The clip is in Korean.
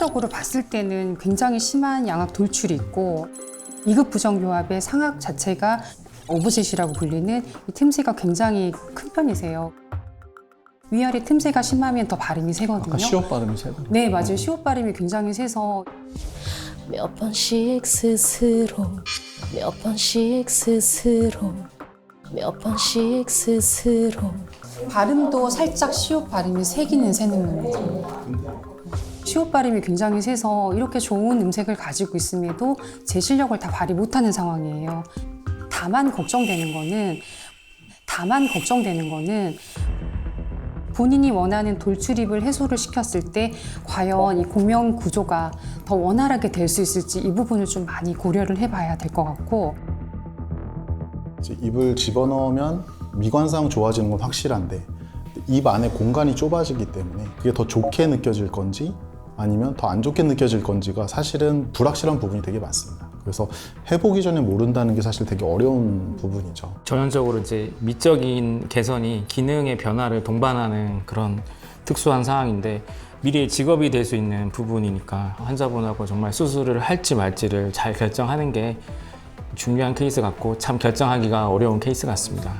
추가적으로 봤을 때는 굉장히 심한 양악 돌출이 있고 2급 부정교합의 상악 자체가 오브셋이라고 불리는 이 틈새가 굉장히 큰 편이세요. 위아래 틈새가 심하면 더 발음이 세거든요. 아까 시옷 발음이 세다. 네, 맞아요. 시옷 발음이 굉장히 세서 몇 번씩 스스로 몇 번씩 스스로 몇 번씩 스스로 발음도 살짝 시옷 발음이 세기는 세는 겁니다. 시옷 발음이 굉장히 세서 이렇게 좋은 음색을 가지고 있음에도 제 실력을 다 발휘 못하는 상황이에요. 다만 걱정되는 거는 다만 걱정되는 거는 본인이 원하는 돌출입을 해소를 시켰을 때 과연 이 공명 구조가 더 원활하게 될 수 있을지 이 부분을 좀 많이 고려를 해봐야 될 것 같고 입을 집어넣으면 미관상 좋아지는 건 확실한데 입 안에 공간이 좁아지기 때문에 그게 더 좋게 느껴질 건지 아니면 더 안 좋게 느껴질 건지가 사실은 불확실한 부분이 되게 많습니다. 그래서 해보기 전에 모른다는 게 사실 되게 어려운 부분이죠. 전형적으로 이제 미적인 개선이 기능의 변화를 동반하는 그런 특수한 상황인데 미래의 직업이 될 수 있는 부분이니까 환자분하고 정말 수술을 할지 말지를 잘 결정하는 게 중요한 케이스 같고 참 결정하기가 어려운 케이스 같습니다.